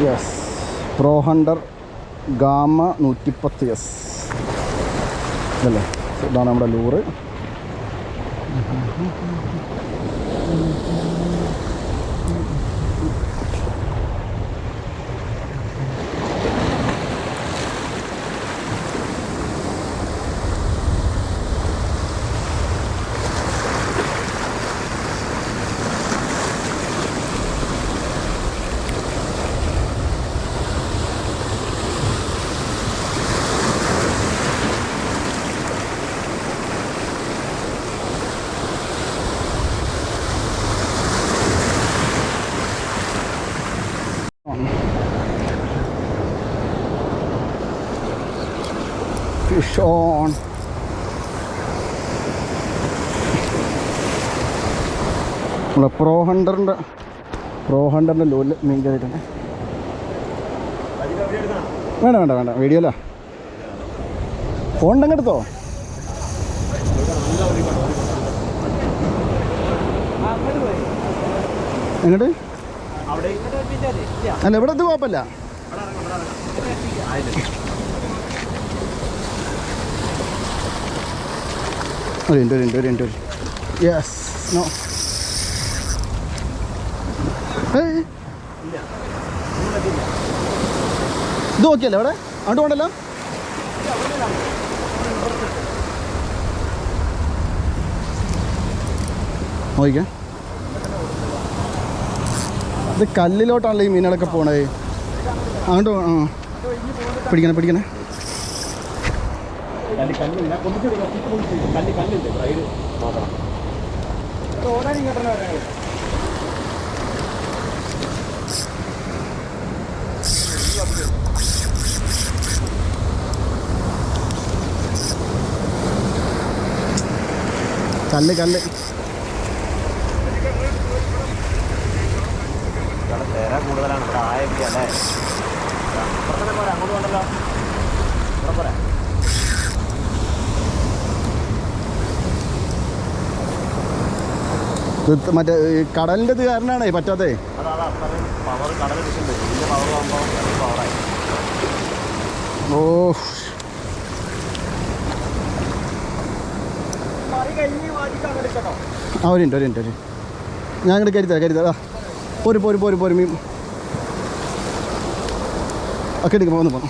Yes pro hunter gamma നൂറ്റിപ്പത്ത് yes ഇതല്ലേ? ഇതാണ് നമ്മുടെ ലൂറ് ഫിഷ് ഓൺ നമ്മളെ പ്രോ ഹണ്ടറിന്റെ പ്രോ ഹണ്ടറിന്റെ ലോൽ മീൻ കയറിയിട്ടുണ്ട് വേണ്ട വേണ്ട വേണ്ട. വീഡിയോ അല്ല ഫോൺ ഉണ്ടെങ്കിൽ എടുത്തോ? എങ്ങോട്ട് അല്ല ഇവിടെ ഇത് കുഴപ്പമില്ല. ഒരു മിനിറ്റ് ഒരു മിനിറ്റ് യെസ് നോ ഇത് നോക്കിയല്ലേ അവിടെ? അങ്ങോട്ട് പോകണ്ടല്ലോ? നോക്കിക്കാം. ഇത് കല്ലിലോട്ടാണല്ലോ ഈ മീനുകളൊക്കെ പോണേ അങ്ങോട്ട് ആ. പിടിക്കണേ പിടിക്കണേ. കല്ല് കല്ല് തേര കൂടുതലാണ് കല്ല് ആയൊക്കെ അല്ലേ അപ്പുറത്തന്നെ പോരാ അങ്ങോട്ട് കൊണ്ടല്ലോ ഇവിടെ പോരാ കടലിന്റെ അങ്ങോട്ട് കാരണമാണേ പറ്റാത്തേ അതാ അതാ കടലിന്റെ ഇത് കാരണമാണേ പറ്റാതെ ഓ. ആ ഒരു മിനിറ്റ് ഒരു മിനിറ്റ് ഒരു ഞാൻ അങ്ങോട്ട് കരുതാ കരുതാ പോര് പോര് പോര് പോര് മീൻ. ഒക്കെ എടുക്കും പോന്ന് പോന്നു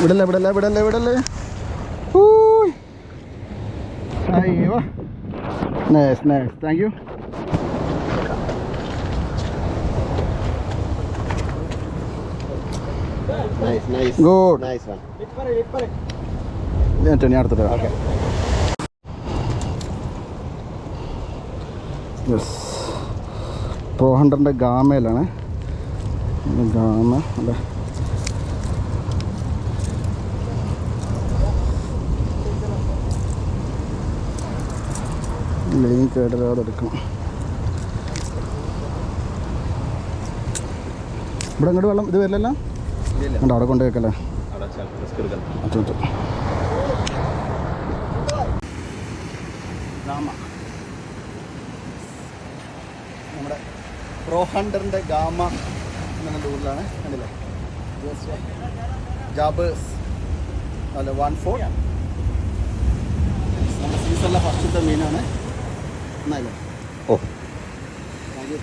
വിടല്ലേ വിടല്ലേ വിടല്ലേ വിടല്ലേ. അയ്യോ. Nice nice thank you good ഞാൻ അടുത്തിട്ട് ഓക്കെ യെസ് പ്രോ ഹൺഡ്രഡിന്റെ ഗാമയിലാണ്. ഗാമ അല്ലേ? ലൈൻ കേടരാതെ എടുക്കണം. ഇവിടെ ഇങ്ങോട്ട് വെള്ളം ഇത് വരില്ലല്ലോ? കണ്ടോ അവിടെ കൊണ്ട് വെക്കല്ലേ അവിടെ എടുക്കണം അച്ഛൻ അച്ഛൻ ഗാമ നമ്മുടെ പ്രോ ഹണ്ടറിന്റെ ഗാമ എന്ന ടൂറിലാണ്. കണ്ടില്ലേ? ജാബേഴ്സ് അല്ല വൺ ഫോർ നമ്മുടെ സീസണിലെ ഫസ്റ്റത്തെ മീനാണ്. എന്നല്ലേ ഓ താങ്ക് യു